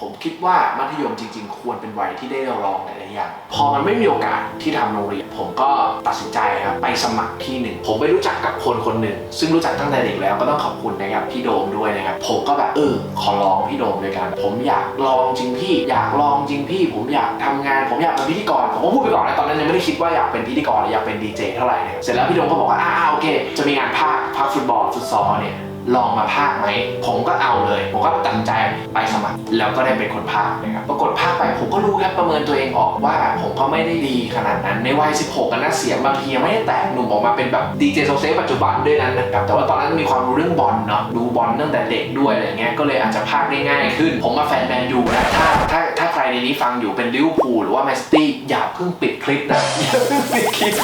ผมคิดว่ามัธยมจริง ๆ ควรเป็นวัยที่ได้ลองหลายๆอย่าง พอมันไม่มีโอกาสที่ทำโรงเรียน ผมก็ตัดสินใจครับไปสมัครที่หนึ่ง ผมไปรู้จักกับคนคนหนึ่ง ซึ่งรู้จักตั้งแต่เด็กแล้วก็ต้องขอบคุณนะครับพี่โดมด้วยนะครับ ผมก็แบบเออขอลองพี่โดมด้วยกัน ผมอยากลองจริงพี่ อยากลองจริงพี่ ผมอยากทำงาน ผมอยากเป็นพิธีกร ผมก็พูดไปก่อนนะตอนนั้นยังไม่ได้คิดว่าอยากเป็นพิธีกรหรืออยากเป็นดีเจเท่าไหร่นะครับเสร็จแล้วพี่โดมก็บอกว่าอ่าโอเค จะมีงานภาคภาคฟุตบอลฟุตซอลเนี่ย ลองมาภาคไหม ผมก็เอาเลย ผมก็ตัดสินใจไปสมัคร แล้วก็ได้เป็นคนภาคนะครับ ปรากฏภาคไปผมก็รู้ครับประเมินตัวเองออกว่า ผมก็ไม่ได้ดีขนาดนั้น ในวัย 16 กันนะเสียงบางทียังไม่ได้แตกหนุ่มออกมาเป็นแบบดีเจโซเซปัจจุบันด้วยนั้นนะครับ แต่ว่าตอนนั้นมีความรู้เรื่องบอลเนาะ ดูบอลตั้งแต่เด็กด้วยอะไรเงี้ย ก็เลยอาจจะภาคได้ง่ายขึ้น ผมมาแฟนแมนยูนะถ้าถ้าถ้าใครในนี้ฟังอยู่เป็นลิเวอร์พูลหรือว่าแมนซิตี้อย่าเพิ่งปิดคลิปนะอย่าเพิ่งปิดคลิป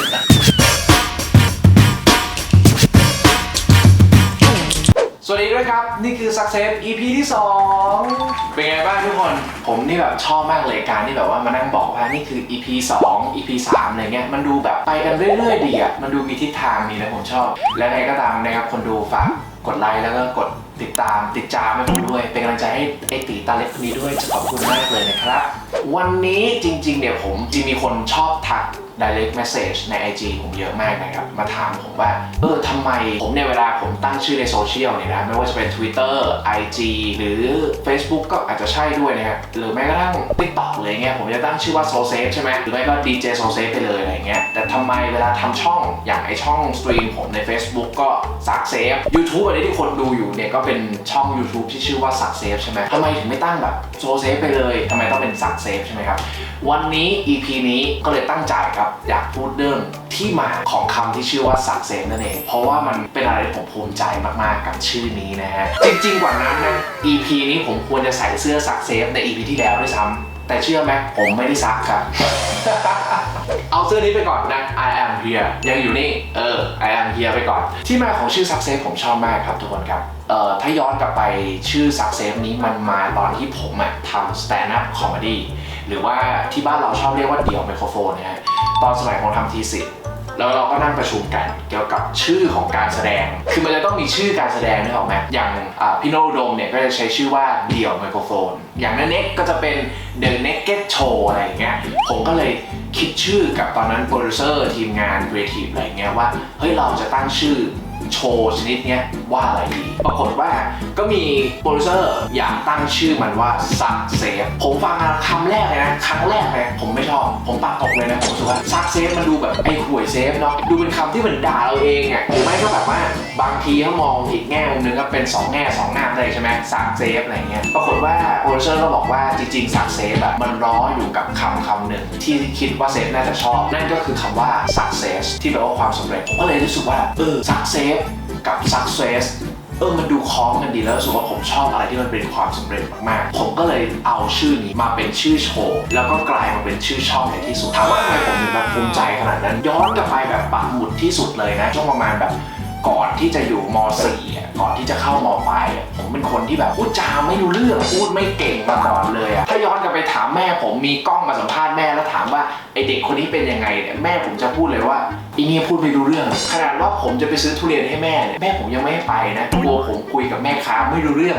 วัสดีด้วยครับ นี่คือ Success EP ที่ 2 เป็นไงบ้างทุกคน ผมนี่แบบชอบมากเลยการที่แบบว่ามานั่งบอกว่านี่คือ EP 2 EP 3อะไรเงี้ยมันดูแบบไปกันเรื่อยๆดีอะมันดูมีทิศทางดีนะผมชอบ และไงก็ตามนะครับคนดูฝากกดไลค์แล้วก็กดติดตามติดจามให้ผมด้วย เป็นกำลังใจให้ไอตีตาเล็กคนนี้ด้วยจะขอบคุณมากเลยนะครับ วันนี้จริงๆเนี่ยผมจริงมีคนชอบทัก direct message ใน IG ผมเยอะมากนะครับ มาถามผมว่า เออทำไมผมในเวลาผมตั้งชื่อในโซเชียลเนี่ยนะ ไม่ว่าจะเป็น Twitter IG หรือ Facebook ก็อาจจะใช่ด้วยนะครับ หรือแม้กระทั่ง TikTok เลยเงี้ยผมจะตั้งชื่อว่า s o s a f e ใช่ไหมหรือไม่ก็ DJ s o s a f e ไปเลยอะไรเงี้ยแต่ทำไมเวลาทำช่องอย่างไอช่องสตรีมผมใน Facebook ก็สักเซฟ YouTube อันนี้ที่คนดูอยู่เนี่ยก็เป็นช่อง YouTube ที่ชื่อว่าสักเซฟใช่ไหมทำไมถึงไม่ตั้งแบบโซเซฟไปเลยทำไมต้องเป็นสักเซฟใช่ไหมครับวันนี้ EP นี้ก็เลยตั้งใจครับอยากพูดเรื่องที่มาของคำที่ชื่อว่าสักเซฟนั่นเอง เพราะว่ามันเป็นอะไรที่ผมภูมิใจมากๆกับชื่อนี้นะฮะ จริงๆกว่านั้นนะ EP นี้ผมควรจะใส่เสื้อสักเซฟใน EP ที่แล้วด้วยซ้ำแต่เชื่อไหมผมไม่ได้ซักครับ เอาเสื้อนี้ไปก่อนนะ I am here ยังอยู่นี่ เออ I am here ไปก่อน ที่มาของชื่อ success ผมชอบมากครับทุกคนครับเอ่อถ้าย้อนกลับไปชื่อ success นี้มันมาตอนที่ผมอะทำ stand up comedy หรือว่าที่บ้านเราชอบเรียกว่าเดี่ยวไมโครโฟนนะฮะ ตอนสมัยผมทำทีสิทธ์แล้วเราก็นั่งประชุมกันเกี่ยวกับชื่อของการแสดง คือมันจะต้องมีชื่อการแสดงนึกออกไหมอย่างพี่โนโดมเนี่ยก็จะใช้ชื่อว่าเดี่ยวไมโครโฟน อย่างนั้นเน็กก็จะเป็น The Naked Show อะไรอย่างเงี้ย ผมก็เลยคิดชื่อกับตอนนั้นโปรดิวเซอร์ทีมงานครีเอทีฟอะไรเงี้ยว่า เฮ้ยเราจะตั้งชื่อโชว์ชนิดเนี้ยว่าอะไรดี ปรากฏว่าก็มีโปรดิวเซอร์อยากตั้งชื่อมันว่าซักเซฟ ผมฟังคำแรกเลยนะ ครั้งแรกเลยผมไม่ชอบ ผมปัดตกเลยนะ ผมรู้สึกว่าซักเซฟมันดูแบบไอ้ห่วยเซฟเนาะ ดูเป็นคำที่เหมือนด่าเราเองอะหรือไม่ก็แบบว่าบางทีเขามองอีกแง่มุมนึงก็เป็นสองแง่สองงามเลยใช่ไหมซักเซฟอะไรเงี้ย ปรากฏว่าโปรดิวเซอร์ก็บอกว่าจริงๆซักเซฟอะมันล้ออยู่กับคำคำหนึ่งที่คิดว่าเซฟน่าจะชอบ นั่นก็คือคำว่า success ที่แปลว่าความสำเร็จ ผมก็เลยรู้สึกว่า เออ success กับ success เออ มันดูคล้องกันดีแล้วรู้สึกว่าผมชอบอะไรที่มันเป็นความสำเร็จมากๆ ผมก็เลยเอาชื่อนี้มาเป็นชื่อโชว์ แล้วก็กลายมาเป็นชื่อช่องในที่สุดถามว่าทำไมผมถึงแบบภูมิใจขนาดนั้น ย้อนกลับไปแบบปักหมุดที่สุดเลยนะ ช่วงประมาณแบบ ก่อนที่จะอยู่ม .4 ก่อนที่จะเข้ามปลายผมเป็นคนที่แบบพูดจาไม่รู้เรื่องพูดไม่เก่งมาก่อนเลยอะถ้าย้อนกลับไปถามแม่ผมมีกล้องมาสัมภาษณ์แม่แล้วถามว่าไอเด็กคนนี้เป็นยังไงเนี่ยแม่ผมจะพูดเลยว่า อีนี่พูดไม่รู้เรื่อง ขนาดว่าผมจะไปซื้อทุเรียนให้แม่เนี่ยแม่ผมยังไม่ให้ไปนะกลัวผมคุยกับแม่ค้าไม่รู้เรื่อง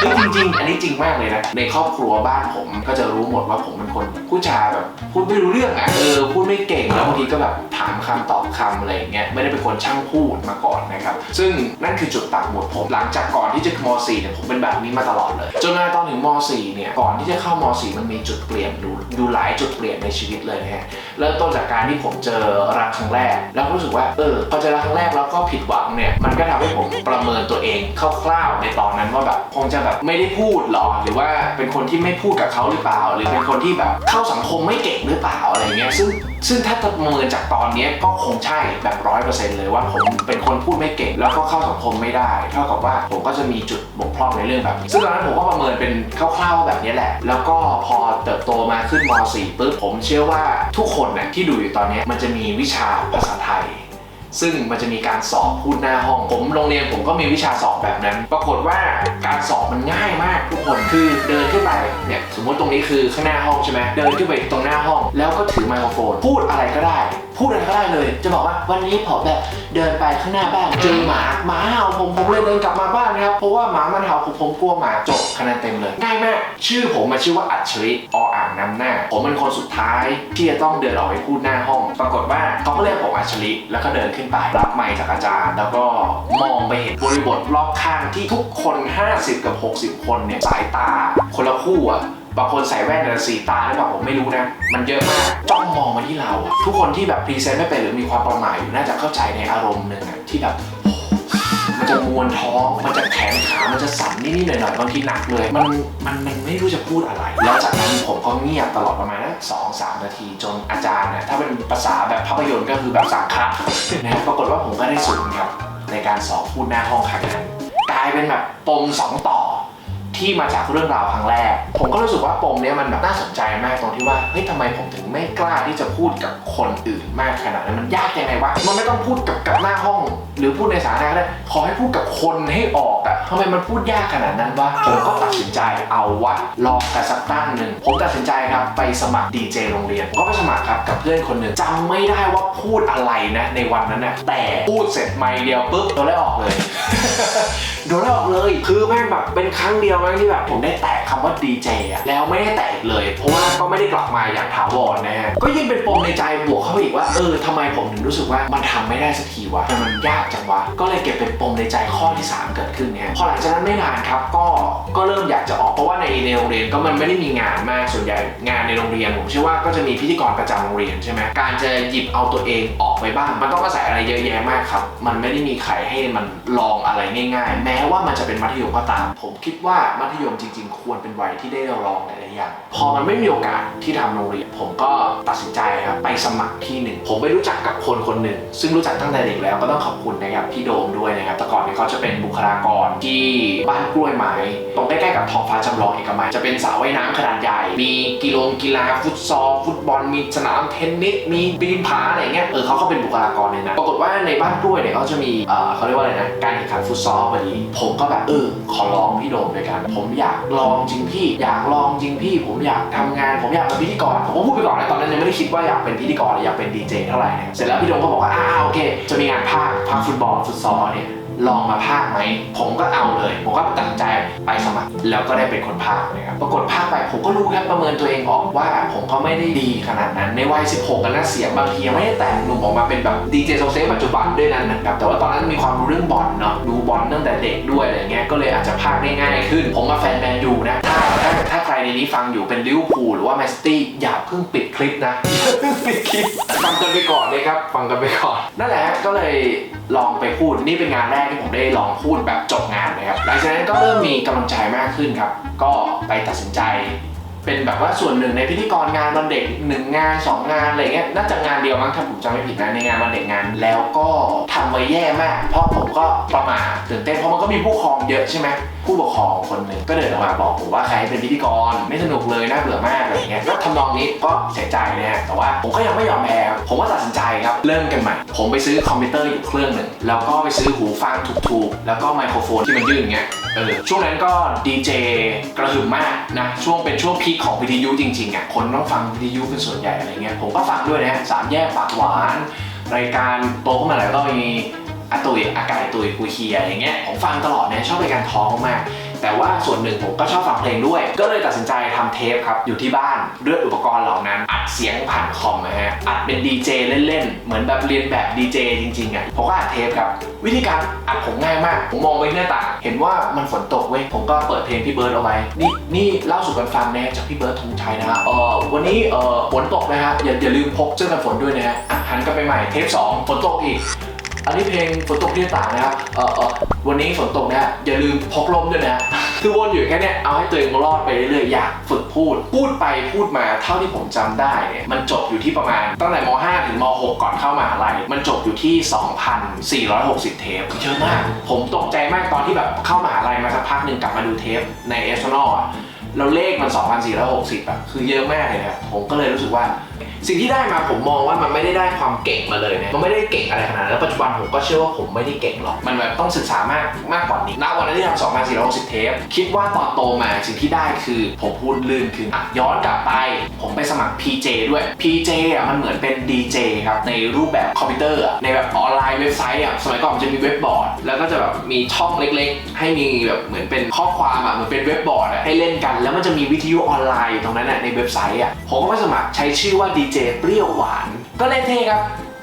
เฮ้ยจริง ๆ อันนี้จริงมากเลยนะ ในครอบครัวบ้านผมก็จะรู้หมดว่าผมเป็นคนพูดจาแบบพูดไม่รู้เรื่องอะเออพูดไม่เก่งแล้วบางทีก็แบบถามคำตอบคำอะไรอย่างเงี้ยไม่ได้เป็นคนช่างพูดมาก่อนนะครับ ซึ่งนั่นคือจุดตัดหมดผม หลังจากก่อนที่จะม .4 เนี่ยผมเป็นแบบนี้มาตลอดเลย จนมาตอนถึงม .4 เนี่ยก่อนที่จะเข้าม .4 มันมีจุดเปลี่ยนดูดูหลายจุดเปลี่ยนในชีวิตเลยนะฮะเริ่มต้นจากการที่ผมเจอรักครั้งแรก แล้วรู้สึกว่าเออพอเจอรักครั้งแรกแล้วก็ผิดหวังเนี่ยมันก็ทำให้ผมประเมินตัวเองคร่าวๆในตอนนั้นว่าแบบคงจะแบบไม่ได้พูดหรอหรือว่าเป็นคนที่ไม่พูดกับเขาหรือเปล่า หรือเป็นคนที่แบบเข้าสังคมไม่เก่งหรือเปล่าอะไรเงี้ยซึ่ง ซึ่งถ้าประเมินจากตอนนี้ก็คงใช่แบบร้อยเปอร์เซ็นต์เลยว่าผมเป็นคนพูดไม่เก่งแล้วก็เข้าสังคมไม่ได้ เท่ากับว่าผมก็จะมีจุดบกพร่องในเรื่องแบบนี้ ซึ่งตอนนั้นผมก็ประเมินเป็นคร่าวๆแบบนี้แหละ แล้วก็พอเติบโตมาขึ้นม .4 ปุ๊บผมเชื่อว่าทุกคนเนี่ยที่ดูอยู่ตอนนี้มันจะมีวิชาภาษาไทย ซึ่งมันจะมีการสอบพูดหน้าห้อง ผมโรงเรียนผมก็มีวิชาสอบแบบนั้น ปรากฏว่าการสอบมันง่ายมากทุกคนคือเดินขึ้นไปเนี่ยสมมติตรงนี้คือข้างหน้าห้องใช่ไหมเดินขึ้นไปตรงหน้าห้อง แล้วก็ถือไมโครโฟนพูดอะไรก็ได้ พูดอะไรก็ได้เลย จะบอกว่าวันนี้ผมแบบเดินไปข้างหน้าบ้านเจอหมาหมาเห่าผมผมเลยเดินกลับมาบ้านนะครับเพราะว่าหมามันเห่าผมผมกลัวหมาจบคะแนนเต็มเลยง่ายมากชื่อผมมาชื่อว่าอัจฉริออ่างนำหน้า ผมเป็นคนสุดท้ายที่จะต้องเดินออกไปพูดหน้าห้อง ปรากฏว่าเขาก็เรียกผมอัจฉริแล้วก็เดินขึ้นไปรับไมค์จากอาจารย์ แล้วก็มองไปเห็นบริบทรอบข้างที่ทุกคน 50 กับ 60 คนเนี่ยสายตา คนละคู่อะ บางคนใส่แว่นแต่สีตาหรือเปล่าผมไม่รู้นะ มันเยอะมากจ้องมองมาที่เราอะทุกคนที่แบบพรีเซนต์ไม่เป็นหรือมีความประหม่าอยู่น่าจะเข้าใจในอารมณ์หนึ่งอะที่แบบมันจะมวนท้อง มันจะแขนขา มันจะสั่นนิดๆหน่อยๆบางทีหนักเลย มันมันมันไม่รู้จะพูดอะไร แล้วจากนั้นผมก็เงียบตลอดประมาณนะสองสามนาทีจนอาจารย์เนี่ยถ้าเป็นภาษาแบบภาพยนตร์ก็คือแบบสังฆะนะปรากฏว่าผมก็ได้ศูนย์ครับในการสอบพูดหน้าห้องครั้งนั้นกลายเป็นแบบปมสองต่อ ที่มาจากเรื่องราวครั้งแรก ผมก็รู้สึกว่าปมเนี้ยมันแบบน่าสนใจมากตรงที่ว่าเฮ้ยทำไมผมถึงไม่กล้าที่จะพูดกับคนอื่นมากขนาดนั้นมันยากยังไงวะมันไม่ต้องพูดกับกับหน้าห้อง หรือพูดในสาธารณะก็ได้ขอให้พูดกับคนให้ออกอะทำไมมันพูดยากขนาดนั้นวะผมก็ตัดสินใจเอาวะลองกันสักตั้งหนึ่งผมตัดสินใจครับไปสมัครดีเจโรงเรียนผมก็ไปสมัครครับกับเพื่อนคนหนึ่งจำไม่ได้ว่าพูดอะไรนะในวันนั้นนะแต่พูดเสร็จไม่เดียวปุ๊บโดนไล่ออกเลย โดนไล่ออกเลย คือแม่งแบบเป็นครั้งเดียวมั้งที่แบบผมได้แตะคำว่าดีเจอะแล้วไม่ได้แตะอีกเลย เพราะว่าก็ไม่ได้กลับมาอย่างถาวรนะฮะก็ยิ่งเป็นปมในใจบวกเข้าไปอีกว่าเออทำไมผมถึงรู้สึกว่ามันทำไม่ได้สักทีวะทำไมมันยากจังวะก็เลยเก็บเป็นปมในใจข้อที่ 3 เกิดขึ้นเนี่ยพอหลังจากนั้นไม่นานครับก็ก็เริ่มอยากจะออกเพราะว่าในในโรงเรียนก็มันไม่ได้มีงานมากส่วนใหญ่งานในโรงเรียนผมเชื่อว่าก็จะมีพิธีกรประจำโรงเรียนใช่ไหมการจะหยิบเอาตัวเองออกไปบ้าง มันต้องอาศัยอะไรเยอะแยะมากครับ มันไม่ได้มีใครให้มันลองอะไรง่ายๆแม้ว่ามันจะเป็นมัธยมก็ตาม ผมคิดว่ามัธยมจริง ๆ ควรเป็นวัยที่ได้ลองหลายๆอย่างพอมันไม่มีโอกาสที่ทำโรงเรียน ผมก็ตัดสินใจครับไปสมัครที่หนึ่งผมไปรู้จักกับคนคนหนึ่งซึ่งรู้จักตั้งแต่เด็กแล้วก็ต้องขอบคุณนะครับพี่โดมด้วยนะครับแต่ก่อนเนี่ยเขาจะเป็นบุคลากรที่บ้านกล้วยไม้ตรงใกล้ๆกับท้องฟ้าจำลองเอกมัยจะเป็นสระว่ายน้ำขนาดใหญ่ มีกีฬากีฬาฟุตซอลฟุตบอลมีสนามเทนนิสมีปีนผาอะไรเงี้ยเออเขาก็เป็นบุคลากรในนั้นปรากฏว่าในบ้านกล้วยเนี่ยเขาจะมีเออเขาเรียกว่าอะไรนะการแข่งขันฟุตซอลพอดีผมก็แบบเออขอร้องพี่โดมด้วยกัน ผมอยากลองจริงพี่ อยากลองจริงพี่ ผมอยากทำงาน ผมอยากเป็นพิธีกร ผมก็พูดไปก่อนนะตอนนั้นยังไม่ได้คิดว่าอยากเป็นพิธีกรหรืออยากเป็นดีเจเท่าไหร่เสร็จแล้วพี่โดมก็บอกว่าอ้าโอเค จะมีงานภาคภาคฟุตบอลฟุตซอลเนี่ย ลองมาภาคไหม ผมก็เอาเลย ผมก็ตัดใจไปสมัคร แล้วก็ได้เป็นคนภาคนะครับ ปรากฏภาคไปผมก็รู้ครับประเมินตัวเองออกว่า ผมก็ไม่ได้ดีขนาดนั้น ในวัย 16 กันนะเสียงบางทียังไม่ได้แต่งหนุ่มออกมาเป็นแบบดีเจโซเซปัจจุบันด้วยนั้นนะครับ แต่ว่าตอนนั้นมีความรู้เรื่องบอลเนาะ ดูบอลตั้งแต่เด็กด้วยอะไรเงี้ย ก็เลยอาจจะภาคได้ง่ายขึ้น ผมมาแฟนแมนยูนะ ถ้าถ้าถ้า รในนี้ฟังอยู่เป็นลิเวอร์พูลหรือว่าแมนซิตี้อย่าเพิ่งปิดคลิปนะอย่าเพิ่งปิดคลิปฟังกันไปก่อนเลยครับฟังกันไปก่อนนั่นแหละก็เลยลองไปพูดนี่เป็นงานแรกที่ผมได้ลองพูดแบบจบงานเลยครับหลังจากนั้นก็เริ่มมีกำลังใจมากขึ้นครับ ก็ไปตัดสินใจเป็นแบบว่าส่วนหนึ่งในพิธีกรงานวันเด็กหนึ่งงานสองงานอะไรเงี้ยน่าจะงานเดียวมั้งถ้าผมจำไม่ผิดนะในงานวันเด็กงาน แล้วก็ทำไว้แย่มาก เพราะผมก็ประมาทตื่นเต้นเพราะมันก็มีผู้ปกครองเยอะใช่ไหมผู้ปกครองคนหนึ่งก็เดินออกมาบอกผมว่าใครเป็นพิธีกรไม่สนุกเลยน่าเบื่อมากอะไรเงี้ยก็ทำนองนี้ก็เสียใจนะฮะแต่ว่าผมก็ยังไม่ยอมแพ้ผมก็ตัดสินใจครับเริ่มกันใหม่ ผมไปซื้อคอมพิวเตอร์อยู่เครื่องหนึ่งแล้วก็ไปซื้อหูฟังถูกๆ แล้วก็ไมโครโฟนที่มันยื่นอย่างเงี้ยเออช่วงนั้นก็ดีเจกระหึ่มมากนะช่วงเป็นช่วงพีคของวิทยุจริงๆอะคนต้องฟังวิทยุเป็นส่วนใหญ่อะไรเงี้ยผมก็ฟังด้วยนะฮะสามแยกปากหวาน รายการโตขึ้นมาหน่อยก็มี อาตุยอากาศตุยกูเฮียอย่างเงี้ยผมฟังตลอดเนี่ยชอบรายการท้องมากแต่ว่าส่วนหนึ่งผมก็ชอบฟังเพลงด้วย ก็เลยตัดสินใจทำเทปครับ อยู่ที่บ้านด้วยอุปกรณ์เหล่านั้น อัดเสียงผ่านคอมนะฮะ อัดเป็นดีเจเล่นๆ เหมือนแบบเรียนแบบดีเจจริงๆอะผมก็อัดเทปครับ วิธีการอัดผมง่ายมาก ผมมองไปหน้าต่างเห็นว่ามันฝนตกเว้ย ผมก็เปิดเพลงพี่เบิร์ดเอาไว้ นี่นี่เล่าสู่กันฟังนะจากพี่เบิร์ดธงชัยนะฮะเออวันนี้เออฝนตกนะฮะอย่าอย่าลืมพกเสื้อกันฝนด้วยนะฮะหันกลันไปใหม่เทปสองฝนตกอีก อันนี้เพลงฝนตกที่ต่างนะครับเออเออวันนี้ฝนตกนะฮะอย่าลืมพกร่มด้วยนะ คือวนอยู่แค่เนี้ยเอาให้ตัวเองรอดไปเรื่อยๆอยากฝึกพูด พูดไปพูดมาเท่าที่ผมจำได้เนี่ยมันจบอยู่ที่ประมาณตั้งแต่ม 5 ถึงม 6 ก่อนเข้ามหาลัยมันจบอยู่ที่ 2,460 เทปเยอะมาก ผมตกใจมากตอนที่แบบเข้ามหาลัยมาสักพักหนึ่งกลับมาดูเทปในเอสโนอะแล้วเลขมัน 2,460อะคือเยอะมากเลยนะผมก็เลยรู้สึกว่า สิ่งที่ได้มาผมมองว่ามันไม่ได้ได้ความเก่งมาเลยนะมันไม่ได้เก่งอะไรขนาดนั้นแล้วปัจจุบันผมก็เชื่อว่าผมไม่ได้เก่งหรอก มันแบบต้องศึกษามากมากกว่านี้ณวันนั้นที่ทำ2 4 6 0เทปคิดว่าตอนโตมาสิ่งที่ได้คือผมพูดลื่นขึ้นอะย้อนกลับไป ผมไปสมัคร PJ ด้วย PJ อะมันเหมือนเป็น DJ ครับในรูปแบบคอมพิวเตอร์อะในแบบออนไลน์เว็บไซต์อะสมัยก่อนมันจะมีเว็บบอร์ด แล้วก็จะแบบมีช่องเล็กๆ ให้มีแบบเหมือนเป็นข้อความอะเหมือนเป็นเว็บบอร์ดอะให้เล่นกัน แล้วมันจะมีวิทยุออนไลน์อยู่ตรงนั้นอะในเว็บไซต์อะผมก็ไปสมัครใช้ชื่อว่าดีเปรี้ยวหวาน ก็เล่นเท่ครับ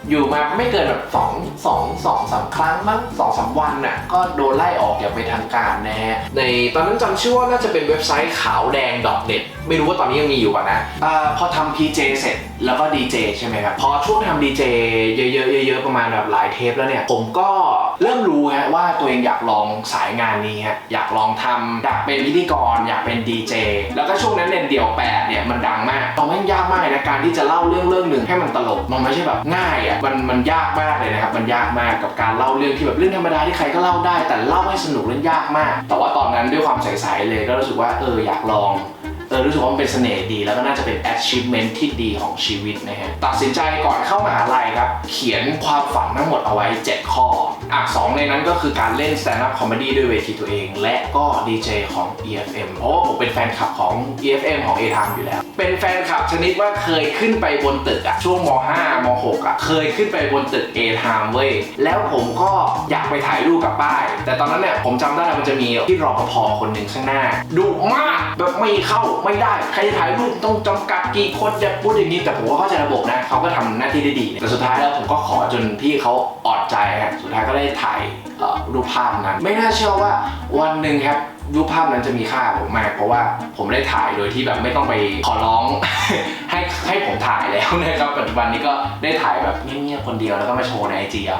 อยู่มาไม่เกินแบบสองสองสองสามครั้งมั้งสองสามวันน่ะ ก็โดนไล่ออกอย่างเป็นทางการนะฮะ ในตอนนั้นจำชื่อว่าน่าจะเป็นเว็บไซต์ขาวแดง .net ไม่รู้ว่าตอนนี้ยังมีอยู่ป่ะนะอาพอทำ PJ เสร็จ แล้วก็ DJ ใช่ไหมครับ พอช่วงทำ DJ เยอะๆเยอะๆประมาณแบบหลายเทปแล้วเนี่ย ผมก็เริ่มรู้ฮะว่าตัวเองอยากลองสายงานนี้ฮะอยากลองทำอยากเป็นพิธีกร อยากเป็น DJ แล้วก็ช่วงนั้นเรนเดี่ยวแปดเนี่ยมันดังมากตอนแม่งยากมากนะการที่จะเล่าเรื่องเรื่องหนึ่งให้มันตลกมันไม่ใช่แบบง่ายอะมันมันยากมากเลยนะครับมันยากมากกับการเล่าเรื่องที่แบบเรื่องธรรมดาที่ใครก็เล่าได้ แต่เล่าให้สนุกเรื่องยากมาก แต่ว่าตอนนั้นด้วยความใสๆเลยก็รู้สึกว่าเอออยากลอง เออรู้สึกว่ามันเป็นเสน่ห์ดีแล้วก็น่าจะเป็น achievement ที่ดีของชีวิตนะฮะตัดสินใจก่อนเข้ามหาลัยครับ เขียนความฝันทั้งหมดเอาไว้ 7 ข้ออะสองในนั้นก็คือการเล่น stand up comedy ด้วยเวทีตัวเอง และก็ดีเจของ EFM เพราะว่าผมเป็นแฟนคลับของ EFM ของ A Time อยู่แล้ว เป็นแฟนคลับชนิดว่าเคยขึ้นไปบนตึกอะช่วงม 5 ม 6อะเคยขึ้นไปบนตึก A Time เว้ยแล้วผมก็อยากไปถ่ายรูปกับป้าย แต่ตอนนั้นเนี่ยผมจำได้มันจะมีที่รอปภคนหนึ่งข้างหน้าดุมากแบบไม่เข้าไม่ได้ ใครจะถ่ายรูปต้องจำกัดกี่คนจะพูดอย่างนี้แต่ผมก็เข้าใจระบบนะเขาก็ทำหน้าที่ได้ดีแต่สุดท้ายแล้วผมก็ขอจนพี่เขาอ่อนใจฮะสุดท้ายก็ได้ถ่ายรูปภาพนั้น ไม่น่าเชื่อว่าวันหนึ่งครับรูปภาพนั้นจะมีค่าผมมาก เพราะว่าผมได้ถ่ายโดยที่แบบไม่ต้องไปขอร้องให้ให้ผมถ่ายแล้วนะครับปัจจุบันนี้ก็ได้ถ่ายแบบเงียบๆคนเดียวแล้วก็มาโชว์ในไอจีเอา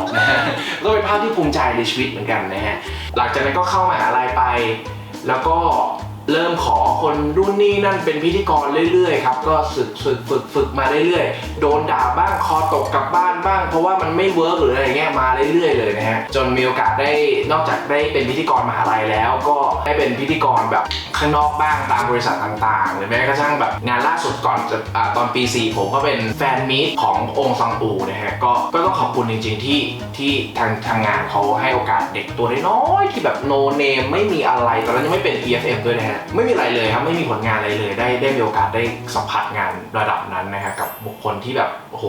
ก็เป็นภาพที่ภูมิใจในชีวิตเหมือนกันนะฮะหลังจากนั้นก็เข้ามหาลัยไป แล้วก็ เริ่มขอคนรุ่นนี้นั่นเป็นพิธีกรเรื่อยๆครับก็ฝึกฝึกฝึกฝึกมาเรื่อยๆ โดนด่าบ้างคอตกกลับบ้านบ้าง เพราะว่ามันไม่เวิร์กหรืออะไรเงี้ยมาเรื่อยๆเลยนะฮะจนมีโอกาสได้นอกจากได้เป็นพิธีกรมหาลัยแล้ว ก็ได้เป็นพิธีกรแบบข้างนอกบ้างตามบริษัทต่างๆ หรือแม้กระทั่งแบบงานล่าสุดก่อนจะอาตอนปี 4 ผมก็เป็นแฟนมีตขององค์ซังอูนะฮะก็ก็ต้องขอบคุณจริง ๆ ที่ที่ทางทางงานเขาให้โอกาสเด็กตัวน้อยๆที่แบบโนเนมไม่มีอะไรตอนนั้นยังไม่เป็น EFM ด้วยนะฮะไม่มีอะไรเลยครับไม่มีผลงานอะไรเลยได้ได้มีโอกาสได้สัมผัสงานระดับนั้นนะฮะกับบุคคลที่แบบโอ้โห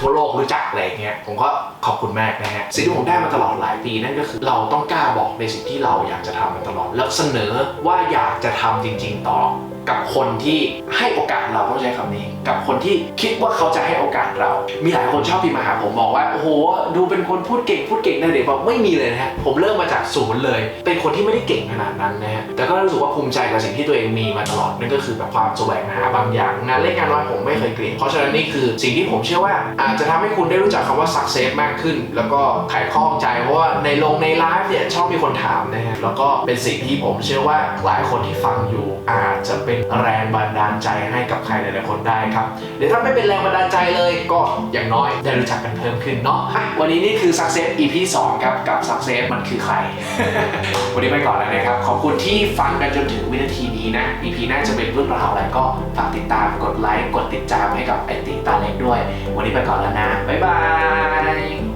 ทั่วโลกรู้จักอะไรเงี้ยผมก็ขอบคุณมากนะฮะสิ่งที่ผมได้มาตลอดหลายปีนั่นก็คือเราต้องกล้าบอกในสิ่งที่เราอยากจะทำมาตลอด แล้วเสนอว่าอยากจะทำจริง ๆ ต่อ กับคนที่ให้โอกาสเราต้องใช้คำนี้ กับคนที่คิดว่าเขาจะให้โอกาสเรา มีหลายคนชอบพิมพ์มาหาผมบอกว่าโอ้โหดูเป็นคนพูดเก่งพูดเก่งนะเด็กบอกไม่มีเลยนะฮะผมเริ่มมาจากศูนย์เลย เป็นคนที่ไม่ได้เก่งขนาดนั้นนะฮะแต่ก็รู้สึกว่าภูมิใจกับสิ่งที่ตัวเองมีมาตลอดนั่นก็คือแบบความแสวงหาบางอย่างงานเล็กงานน้อยผมไม่เคยเกลียดเพราะฉะนั้นนี่คือสิ่งที่ผมเชื่อว่า อาจจะทำให้คุณได้รู้จักคำว่า success มากขึ้น แล้วก็ไขข้องใจเพราะว่าในลงในไลฟ์เนี่ยชอบมีคนถามนะฮะแล้วก็เป็นสิ่งที่ผมเชื่อว่าหลายคนที่ฟังอยู่อาจจะเป็นแรงบันดาลใจให้กับใครหลายๆคนได้ครับเดี๋ยวถ้าไม่เป็นแรงบันดาลใจเลยก็อย่างน้อยได้รู้จักกันเพิ่มขึ้นเนาะะวันนี้นี่คือ success EP 2ครับกับ success มันคือใคร วันนี้ไปก่อนแล้วนะครับ ขอบคุณที่ฟังกันจนถึงวินาทีนี้นะ EP หน้าจะเป็นเรื่องราวอะไรก็ฝากติดตามกดไลค์กดติดตามให้กับไอติตาเล็กด้วย วันนี้ไปก่อนแล้วนะบ๊ายบาย